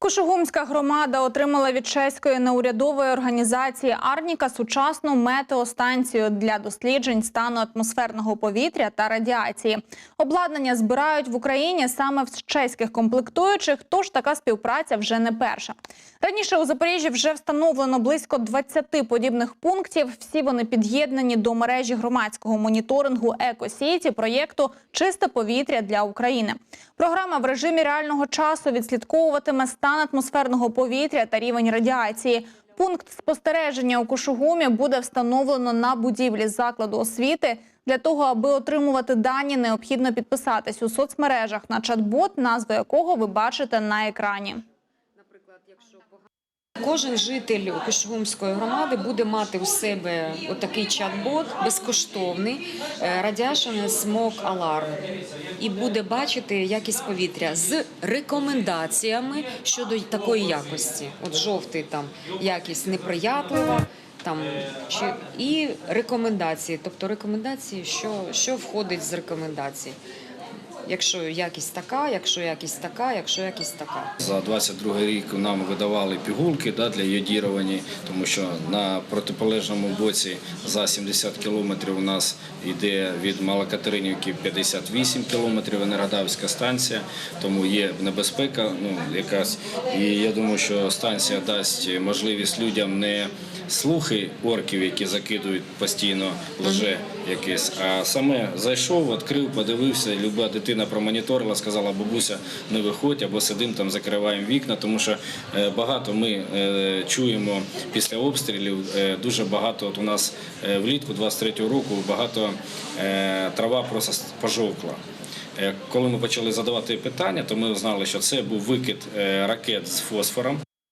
Кошугумська громада отримала від чеської неурядової організації Арніка сучасну метеостанцію для досліджень стану атмосферного повітря та радіації. Обладнання збирають в Україні саме з чеських комплектуючих, тож така співпраця вже не перша. Раніше у Запоріжжі вже встановлено близько 20 подібних пунктів. Всі вони під'єднані до мережі громадського моніторингу «Екосіті» проєкту Чисте повітря для України. Програма в режимі реального часу відслідковуватиме стан атмосферного повітря та рівень радіації. Пункт спостереження у Кушугумі буде встановлено на будівлі закладу освіти. Для того, аби отримувати дані, необхідно підписатись у соцмережах на чат-бот, назву якого ви бачите на екрані. Кожен житель Кишгумської громади буде мати у себе отакий чат-бот безкоштовний Radiation Smoke Alarm і буде бачити якість повітря з рекомендаціями щодо такої якості. От жовтий там якість неприятлива. Там чи і рекомендації, тобто рекомендації, що, що входить з рекомендацій. Якщо якість така, якщо якість така, якщо якість така. За 22 рік нам видавали пігулки да, для йодірування, тому що на протиполежному боці за 70 кілометрів у нас йде від Малокатеринівки 58 кілометрів енергодавська станція, тому є небезпека ну, якась. І я думаю, що станція дасть можливість людям не слухи орків, які закидують постійно лже якесь, а саме зайшов, відкрив, подивився, люба дитина промоніторила, сказала, бабуся, не виходь, або сидимо там, закриваємо вікна, тому що е, багато ми е, чуємо після обстрілів, е, дуже багато от у нас влітку 23-го року багато трава просто пожовкла. Коли ми почали задавати питання, то ми знали, що це був викид ракет з фосфором.